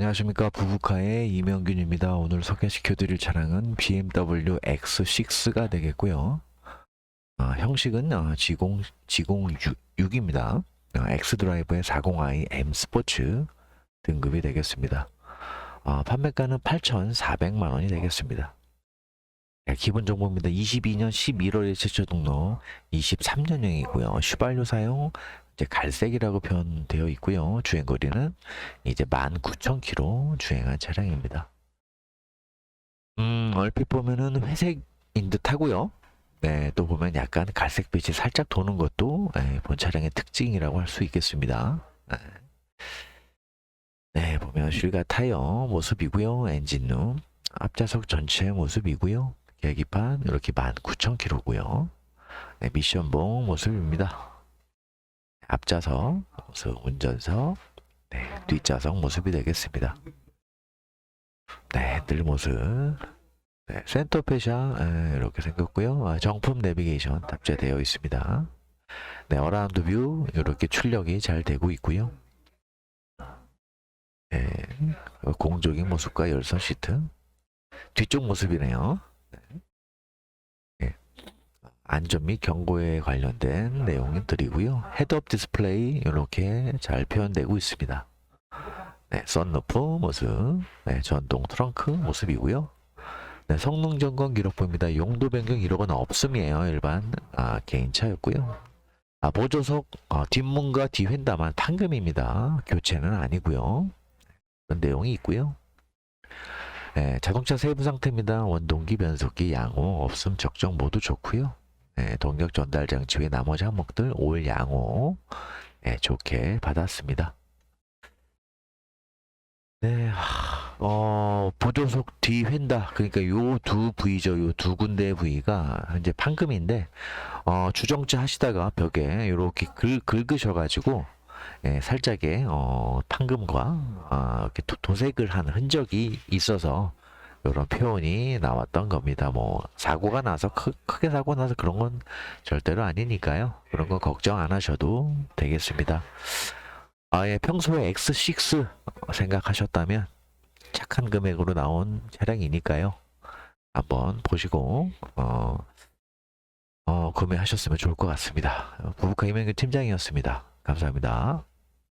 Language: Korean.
안녕하십니까 부부카의 이명균입니다. 오늘 소개시켜 드릴 차량은 BMW X6가 되겠고요. 아, 형식은 어, G0 G06입니다. X 드라이브의 40i M 스포츠 등급이 되겠습니다. 아, 판매가는 8,400만 원이 되겠습니다. 네, 기본 정보입니다. 22년 11월에 최초 등록, 23년형이고요. 휘발유 사용 이제 갈색이라고 표현되어 있고요. 주행 거리는 이제 19,000km 주행한 차량입니다. 음, 얼핏 보면은 회색인 듯 하고요. 네, 또 보면 약간 갈색 빛이 살짝 도는 것도 네, 본 차량의 특징이라고 할 수 있겠습니다. 네. 네, 보면 휠과 타이어 모습이고요. 엔진룸, 앞좌석 전체 모습이고요. 계기판 이렇게 19,000km고요. 네, 미션봉 모습입니다. 앞좌석 모습, 운전석, 네, 뒷좌석 모습이 되겠습니다. 네, 뜰 모습. 네, 센터페샤 에, 이렇게 생겼고요. 아, 정품 내비게이션 탑재되어 있습니다. 네, 어라운드 뷰 이렇게 출력이 잘 되고 있고요. 네, 공적인 모습과 열선 시트. 뒤쪽 모습이네요. 안전 및 경고에 관련된 내용이 드리고요. 헤드업 디스플레이 이렇게 잘 표현되고 있습니다. 네, 썬루프 모습, 네, 전동 트렁크 모습이고요. 네, 성능 점검 기록 보입니다. 용도 변경 이력은 없음이에요. 일반 아, 개인차였고요. 아, 보조석 어, 뒷문과 뒤휀다만 판금입니다. 교체는 아니고요. 그런 내용이 있고요. 네, 자동차 세부 상태입니다. 원동기, 변속기, 양호, 없음, 적정 모두 좋고요. 네, 동력 전달 장치 외 나머지 항목들 올 양호 네, 좋게 받았습니다. 네, 하, 어, 보조석 뒤 휀다. 그러니까 요 두 부위죠. 요 두 군데 부위가 이제 판금인데, 어, 주정차 하시다가 벽에 이렇게 긁, 긁으셔가지고, 예, 살짝의, 어, 판금과, 아, 이렇게 도, 도색을 한 흔적이 있어서, 이런 표현이 나왔던 겁니다. 뭐, 사고가 나서, 크, 크게 사고 나서 그런 건 절대로 아니니까요. 그런 거 걱정 안 하셔도 되겠습니다. 아예 평소에 X6 생각하셨다면 착한 금액으로 나온 차량이니까요. 한번 보시고 어, 어, 구매하셨으면 좋을 것 같습니다. 부부카 이명규 팀장이었습니다. 감사합니다.